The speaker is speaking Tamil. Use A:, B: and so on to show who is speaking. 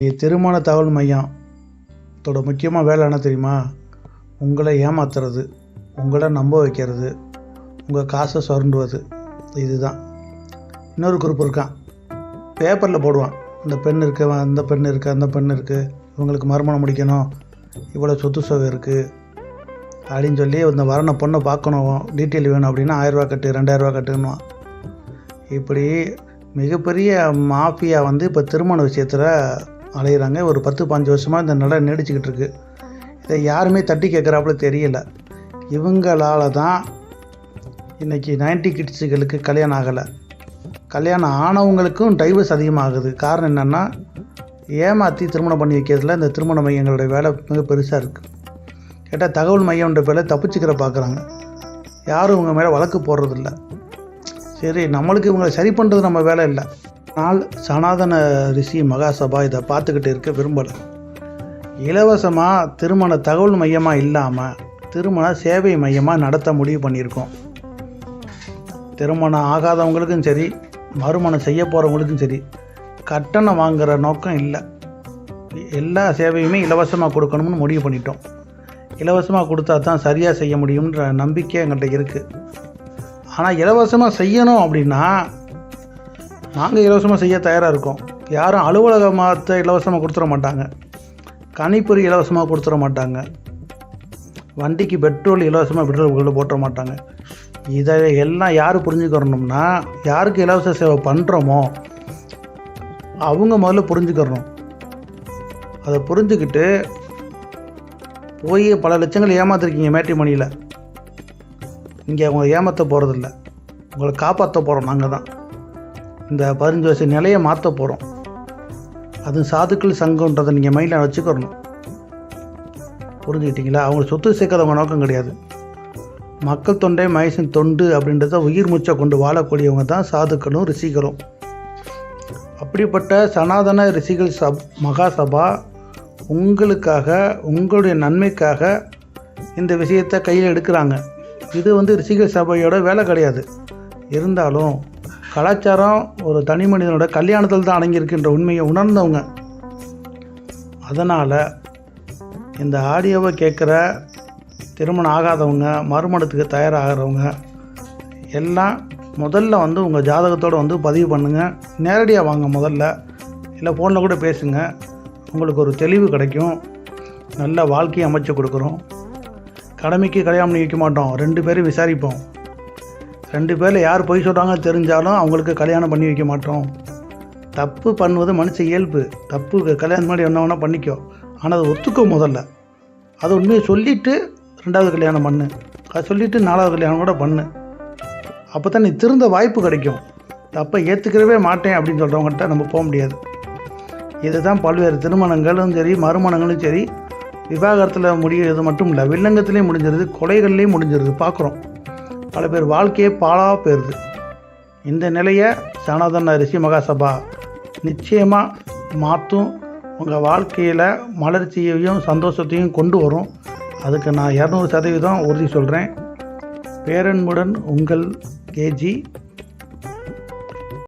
A: திருமண தகவல் மையம் இதோட முக்கியமாக வேலை என்ன தெரியுமா? உங்களை ஏமாத்துறது உங்களை நம்ப வைக்கிறது உங்கள் காசை சுரண்டுவது இதுதான். இன்னொரு குரூப் இருக்கான். பேப்பரில் போடுவான். இந்த பெண் இருக்கு அந்த பெண் இருக்குது அந்த பெண் இருக்குது இவங்களுக்கு மறுமணம் முடிக்கணும் இவ்வளோ சொத்து சொகை இருக்குது அப்படின்னு சொல்லி இந்த வரண பொண்ணை பார்க்கணும். டீட்டெயில் வேணும் அப்படின்னா ஆயிரரூவா கட்டு ரெண்டாயிரரூவா கட்டுன்னுவான். இப்படி மிகப்பெரிய மாஃபியா வந்து இப்போ திருமண விஷயத்தில் அலையிறாங்க. ஒரு பத்து பாஞ்சு வருஷமாக இந்த நிலை நீடிச்சுக்கிட்டு இருக்கு. இதை யாருமே தட்டி கேட்குறாப்புல தெரியல. இவங்களால் தான் இன்றைக்கி நைன்டி கிட்ஸுகளுக்கு கல்யாணம் ஆகலை. கல்யாணம் ஆனவங்களுக்கும் டைவர்ஸ் அதிகமாகுது. காரணம் என்னென்னா ஏமாற்றி திருமணம் பண்ணி வைக்கிறதுல இந்த திருமண மையங்களுடைய வேலை மிக பெருசாக இருக்குது கேட்டால் தகவல் மையம்ன்ற பேரில் தப்பிச்சுக்கிற பார்க்குறாங்க யாரும் இவங்க மேலே வழக்கு போடுறதில்ல. சரி நம்மளுக்கு இவங்களை சரி பண்ணுறது நம்ம வேலை இல்லை. ஆனால் சனாதன ரிஷி மகாசபா இதை பார்த்துக்கிட்டு இருக்க விரும்பலை. இலவசமாக திருமண தகவல் மையமாக இல்லாமல் திருமண சேவை மையமாக நடத்த முடிவு பண்ணியிருக்கோம். திருமணம் ஆகாதவங்களுக்கும் சரி மறுமணம் செய்ய போகிறவங்களுக்கும் சரி கட்டணம் வாங்குகிற நோக்கம் இல்லை. எல்லா சேவையுமே இலவசமாக கொடுக்கணும்னு முடிவு பண்ணிட்டோம். இலவசமாக கொடுத்தா தான் சரியாக செய்ய முடியுன்ற நம்பிக்கை எங்கள்கிட்ட இருக்குது ஆனால் இலவசமாக செய்யணும் அப்படின்னா நாங்கள் இலவசமாக செய்ய தயாராக இருக்கோம். யாரும் அலுவலகமாக இலவசமாக கொடுத்துட மாட்டாங்க. கணிப்பொறி இலவசமாக கொடுத்துட மாட்டாங்க. வண்டிக்கு பெட்ரோல் இலவசமாக பெட்ரோல் உள்ள போட்டுற மாட்டாங்க. இதை எல்லாம் யார் புரிஞ்சுக்கிறணும்னா யாருக்கு இலவச சேவை பண்ணுறோமோ அவங்க முதல்ல புரிஞ்சுக்கிறணும் அதை புரிஞ்சுக்கிட்டு போய் பல லட்சங்கள் ஏமாத்திருக்கீங்க மேட்ரிமணியில் இங்கே அவங்க ஏமாற்ற போகிறதில்ல உங்களை காப்பாற்ற போகிறோம் நாங்கள் தான். இந்த பதினஞ்சு வயசு நிலையை மாற்ற போகிறோம் அது சாதுக்கள் சங்கம்ன்றதை நீங்கள் மைண்டில் வச்சுக்கிறணும் புரிஞ்சுக்கிட்டீங்களா? அவங்க சொத்து சேர்க்கறவங்க நோக்கம் கிடையாது. மக்கள் தொண்டை மயசின் தொண்டு அப்படின்றத உயிர் மூச்சை கொண்டு வாழக்கூடியவங்க தான் சாதுக்களும் ரிஷிகளும். அப்படிப்பட்ட சனாதன ரிஷிகள் சப் மகாசபா உங்களுக்காக உங்களுடைய நன்மைக்காக இந்த விஷயத்தை கையில் எடுக்கிறாங்க. இது வந்து ரிஷிகள் சபையோட வேலை கிடையாது. இருந்தாலும் கலாச்சாரம் ஒரு தனி மனிதனோட கல்யாணத்தில் தான் அடங்கியிருக்கின்ற உண்மையை உணர்ந்தவங்க. அதனால் இந்த ஆடியோவை கேட்குற திருமணம் ஆகாதவங்க மறுமணத்துக்கு தயாராகிறவங்க எல்லாம் முதல்ல வந்து உங்கள் ஜாதகத்தோடு வந்து பதிவு பண்ணுங்கள் நேரடியாக வாங்க முதல்ல. இல்லை ஃபோனில் கூட பேசுங்க. உங்களுக்கு ஒரு தெளிவு கிடைக்கும். நல்ல வாழ்க்கையை அமைச்சு கொடுக்குறோம். கடமைக்கு கல்யாணம் பண்ணி வைக்க மாட்டோம். ரெண்டு பேரும் விசாரிப்போம். ரெண்டு பேரில் யார் பொய் சொல்கிறாங்க தெரிஞ்சாலும் அவங்களுக்கு கல்யாணம் பண்ணி வைக்க மாட்டோம். தப்பு பண்ணுவது மனுஷ இயல்பு. தப்பு கல்யாணம் முன்னாடி என்ன வேணால் பண்ணிக்கோ. ஆனால் அதை ஒத்துக்கோ முதல்ல. அதை உண்மையை சொல்லிவிட்டு ரெண்டாவது கல்யாணம் பண்ணு. அதை சொல்லிவிட்டு நாலாவது கல்யாணம் கூட பண்ணு. அப்போ தான் நீ திருந்த வாய்ப்பு கிடைக்கும். தப்பை ஏற்றுக்கிறவே மாட்டேன் அப்படின்னு சொல்கிறவங்கள்ட்ட நம்ம போக முடியாது. இதுதான் பல்வேறு திருமணங்களும் சரி மறுமணங்களும் சரி. விவாகரத்தில் முடிகிறது மட்டும் இல்லை வில்லங்கத்துலேயும் முடிஞ்சிருது கொலைகள்லேயும் முடிஞ்சிருது. பார்க்குறோம் பல பேர் வாழ்க்கையே பாழாக போயிடுது இந்த நிலையை சனாதன ரிஷி மகாசபா நிச்சயமாக மாற்றும். உங்கள் வாழ்க்கையில் மலர்ச்சியையும் சந்தோஷத்தையும் கொண்டு வரும். அதுக்கு நான் இரநூறு சதவீதம் உறுதி சொல்கிறேன் பேரன்புடன் உங்கள் கேஜி